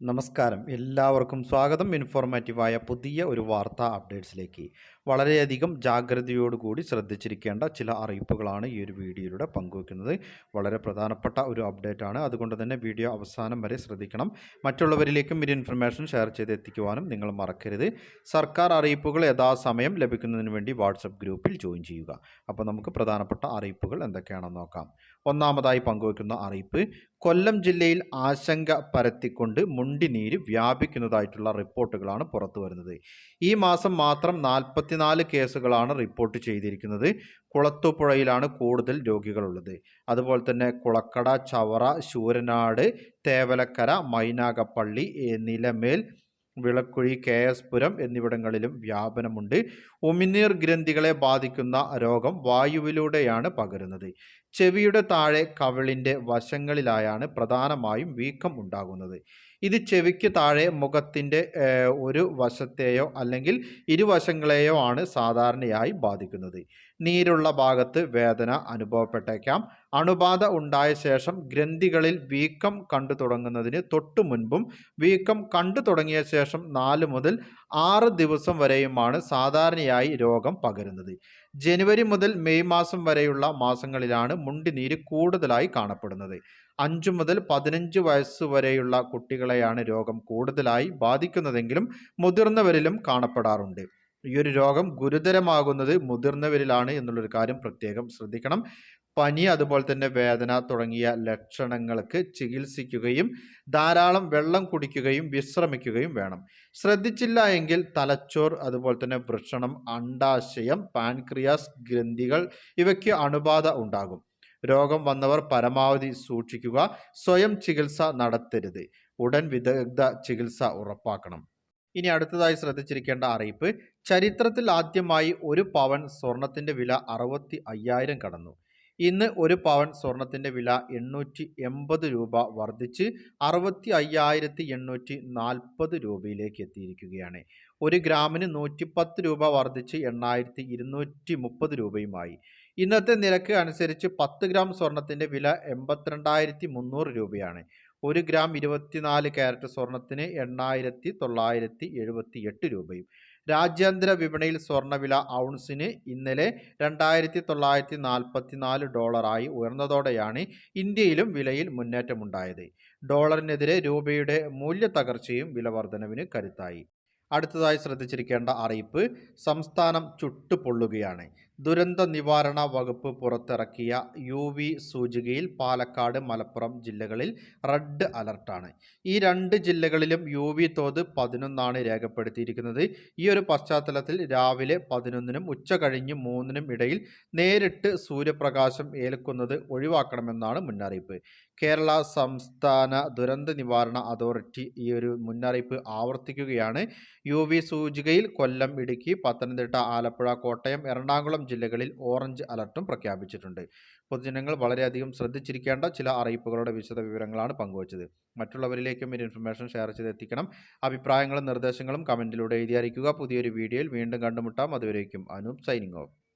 നമസ്കാരം. എല്ലാവർക്കും സ്വാഗതം. ഇൻഫോർമാറ്റീവായ പുതിയ ഒരു വാർത്താ അപ്ഡേറ്റ്സിലേക്ക്. വളരെയധികം ജാഗ്രതയോടുകൂടി ശ്രദ്ധിച്ചിരിക്കേണ്ട ചില അറിയിപ്പുകളാണ് ഈ ഒരു വീഡിയോയിലൂടെ പങ്കുവയ്ക്കുന്നത് വളരെ പ്രധാനപ്പെട്ട ഒരു അപ്ഡേറ്റാണ്. അതുകൊണ്ട് തന്നെ വീഡിയോ അവസാനം വരെ ശ്രദ്ധിക്കണം. മറ്റുള്ളവരിലേക്കും ഈ ഇൻഫർമേഷൻ ഷെയർ ചെയ്ത് എത്തിക്കുവാനും നിങ്ങൾ മറക്കരുത്. സർക്കാർ അറിയിപ്പുകൾ യഥാസമയം ലഭിക്കുന്നതിന് വേണ്ടി വാട്സപ്പ് ഗ്രൂപ്പിൽ ജോയിൻ ചെയ്യുക. അപ്പോൾ നമുക്ക് പ്രധാനപ്പെട്ട അറിയിപ്പുകൾ എന്തൊക്കെയാണെന്ന് നോക്കാം. ഒന്നാമതായി പങ്കുവയ്ക്കുന്ന അറിയിപ്പ്. കൊല്ലം ജില്ലയിൽ ആശങ്ക പരത്തിക്കൊണ്ട് മുണ്ടിനീര് വ്യാപിക്കുന്നതായിട്ടുള്ള റിപ്പോർട്ടുകളാണ് പുറത്തു വരുന്നത്. ഈ മാസം മാത്രം നാൽപ്പത്തിനാല് കേസുകളാണ് റിപ്പോർട്ട് ചെയ്തിരിക്കുന്നത്. കുളത്തുപുഴയിലാണ് കൂടുതൽ രോഗികളുള്ളത്. അതുപോലെ തന്നെ കുളക്കട ചവറ ശൂരനാട് തേവലക്കര മൈനാകപ്പള്ളി നിലമേൽ വിളക്കുഴി കെ എസ് പുരം എന്നിവിടങ്ങളിലും വ്യാപനമുണ്ട്. ഉമിനീർ ഗ്രന്ഥികളെ ബാധിക്കുന്ന രോഗം വായുവിലൂടെയാണ് പകരുന്നത്. ചെവിയുടെ താഴെ കവിളിന്റെ വശങ്ങളിലായാണ് പ്രധാനമായും വീക്കം ഉണ്ടാകുന്നത്. ഇത് ചെവിക്ക് താഴെ മുഖത്തിന്റെ ഒരു വശത്തെയോ അല്ലെങ്കിൽ ഇരുവശങ്ങളെയോ ആണ് സാധാരണയായി ബാധിക്കുന്നത്. നീരുള്ള ഭാഗത്ത് വേദന അനുഭവപ്പെട്ടേക്കാം. അണുബാധ ഉണ്ടായ ശേഷം ഗ്രന്ഥികളിൽ വീക്കം കണ്ടു തുടങ്ങുന്നതിന് തൊട്ടു മുൻപും വീക്കം കണ്ടു തുടങ്ങിയ ശേഷം നാല് മുതൽ ആറ് ദിവസം വരെയുമാണ് സാധാരണയായി രോഗം പകരുന്നത്. ജനുവരി മുതൽ മെയ് മാസം വരെയുള്ള മാസങ്ങളിലാണ് മുണ്ടിനീര് കൂടുതലായി കാണപ്പെടുന്നത്. അഞ്ചു മുതൽ പതിനഞ്ച് വയസ്സ് വരെയുള്ള കുട്ടികളെയാണ് രോഗം കൂടുതലായി ബാധിക്കുന്നതെങ്കിലും മുതിർന്നവരിലും കാണപ്പെടാറുണ്ട്. ഈ ഒരു രോഗം ഗുരുതരമാകുന്നത് മുതിർന്നവരിലാണ് എന്നുള്ളൊരു കാര്യം പ്രത്യേകം ശ്രദ്ധിക്കണം. പനി അതുപോലെ തന്നെ വേദന തുടങ്ങിയ ലക്ഷണങ്ങൾക്ക് ചികിത്സിക്കുകയും ധാരാളം വെള്ളം കുടിക്കുകയും വിശ്രമിക്കുകയും വേണം. ശ്രദ്ധിച്ചില്ല എങ്കിൽ തലച്ചോർ അതുപോലെ തന്നെ വൃഷണം അണ്ടാശയം പാൻക്രിയാസ് ഗ്രന്ഥികൾ ഇവയ്ക്ക് അണുബാധ ഉണ്ടാകും. രോഗം വന്നവർ പരമാവധി സൂക്ഷിക്കുക. സ്വയം ചികിത്സ നടത്തരുത്. ഉടൻ വിദഗ്ധ ചികിത്സ ഉറപ്പാക്കണം. ഇനി അടുത്തതായി ശ്രദ്ധിച്ചിരിക്കേണ്ട അറിയിപ്പ് ചരിത്രത്തിൽ ആദ്യമായി ഒരു പവൻ സ്വർണത്തിന്റെ വില അറുപത്തി അയ്യായിരം കടന്നു. ഇന്ന് ഒരു പവൻ സ്വർണത്തിന്റെ വില എണ്ണൂറ്റി എൺപത് രൂപ വർദ്ധിച്ച് അറുപത്തി അയ്യായിരത്തി എണ്ണൂറ്റി നാൽപ്പത് രൂപയിലേക്ക് എത്തിയിരിക്കുകയാണ്. ഒരു ഗ്രാമിന് നൂറ്റിപ്പത്ത് രൂപ വർദ്ധിച്ച് എണ്ണായിരത്തി ഇരുന്നൂറ്റി മുപ്പത് രൂപയുമായി. ഇന്നത്തെ നിരക്ക് അനുസരിച്ച് പത്ത് ഗ്രാം സ്വർണത്തിന്റെ വില എൺപത്തിരണ്ടായിരത്തി മുന്നൂറ് രൂപയാണ്. ഒരു ഗ്രാം ഇരുപത്തിനാല് ക്യാരറ്റ് സ്വർണത്തിന് എണ്ണായിരത്തി തൊള്ളായിരത്തി എഴുപത്തി എട്ട് രൂപയും. രാജ്യാന്തര വിപണിയിൽ സ്വർണവില ഔൺസിന് ഇന്നലെ രണ്ടായിരത്തി തൊള്ളായിരത്തി നാൽപ്പത്തി നാല് ഡോളറായി ഉയർന്നതോടെയാണ് ഇന്ത്യയിലും വിലയിൽ മുന്നേറ്റമുണ്ടായത്. ഡോളറിനെതിരെ രൂപയുടെ മൂല്യ തകർച്ചയും വില വർധനവിന് കരുത്തായി. അടുത്തതായി ശ്രദ്ധിച്ചിരിക്കേണ്ട അറിയിപ്പ് സംസ്ഥാനം ചുട്ടുപൊള്ളുകയാണ്. ദുരന്ത നിവാരണ വകുപ്പ് പുറത്തിറക്കിയ യു വി സൂചികയിൽ പാലക്കാട് മലപ്പുറം ജില്ലകളിൽ റെഡ് അലർട്ടാണ്. ഈ രണ്ട് ജില്ലകളിലും യു വി തോത് പതിനൊന്നാണ് രേഖപ്പെടുത്തിയിരിക്കുന്നത്. ഈ ഒരു പശ്ചാത്തലത്തിൽ രാവിലെ പതിനൊന്നിനും ഉച്ച കഴിഞ്ഞ് മൂന്നിനും ഇടയിൽ നേരിട്ട് സൂര്യപ്രകാശം ഏൽക്കുന്നത് ഒഴിവാക്കണമെന്നാണ് മുന്നറിയിപ്പ്. കേരള സംസ്ഥാന ദുരന്ത നിവാരണ അതോറിറ്റി ഈ ഒരു മുന്നറിയിപ്പ് ആവർത്തിക്കുകയാണ്. യു വി സൂചികയിൽ കൊല്ലം ഇടുക്കി പത്തനംതിട്ട ആലപ്പുഴ കോട്ടയം എറണാകുളം ജില്ലകളിൽ ഓറഞ്ച് അലർട്ടും പ്രഖ്യാപിച്ചിട്ടുണ്ട്. പൊതുജനങ്ങൾ വളരെയധികം ശ്രദ്ധിച്ചിരിക്കേണ്ട ചില അറിയിപ്പുകളുടെ വിശദ വിവരങ്ങളാണ് പങ്കുവച്ചത്. മറ്റുള്ളവരിലേക്കും ഈ ഇൻഫർമേഷൻ ഷെയർ ചെയ്ത് എത്തിക്കണം. അഭിപ്രായങ്ങളും നിർദ്ദേശങ്ങളും കമന്റിലൂടെ എഴുതിയായിരിക്കുക പുതിയൊരു വീഡിയോയിൽ വീണ്ടും കണ്ടുമുട്ടാം. അതുവരേക്കും അനൂപ് സൈനിങ് ഓഫ്.